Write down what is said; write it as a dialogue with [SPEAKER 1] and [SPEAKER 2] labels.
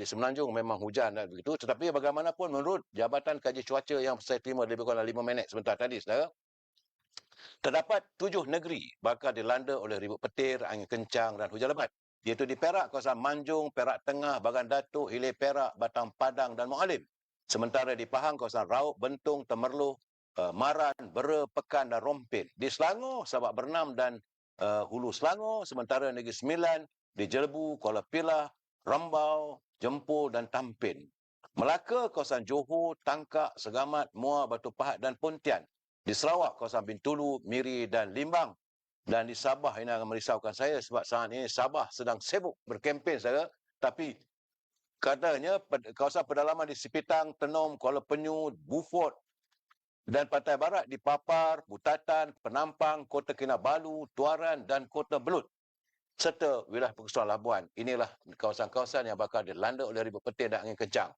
[SPEAKER 1] di Semenanjung memang hujan dan begitu. Tetapi bagaimanapun menurut Jabatan Kaji Cuaca yang saya terima lebih kurang 5 minit sebentar tadi, saudara, terdapat tujuh negeri bakal dilanda oleh ribut petir, angin kencang dan hujan lebat. Iaitu di Perak, kawasan Manjung, Perak Tengah, Bagan Datuk, Hilir Perak, Batang Padang dan Mualim. Sementara di Pahang, kawasan Raub, Bentung, Temerloh, uh, Maran, Bera, Pekan dan Rompin. Di Selangor, Sabak Bernam dan uh, Hulu Selangor. Sementara Negeri Sembilan, di Jelebu, Kuala Pilah, Rambau, Jempol dan Tampin. Melaka, kawasan Johor, Tangkak, Segamat, Muar, Batu Pahat dan Pontian. Di Sarawak, kawasan Bintulu, Miri dan Limbang. Dan di Sabah ini akan merisaukan saya sebab saat ini Sabah sedang sibuk berkempen saya. Tapi katanya kawasan pedalaman di Sipitang, Tenom, Kuala Penyu, Beaufort dan Pantai Barat di Papar, Butatan, Penampang, Kota Kinabalu, Tuaran dan Kota Belut serta wilayah Pengkesuan Labuan. Inilah kawasan-kawasan yang bakal dilanda oleh ribut petir dan angin kencang.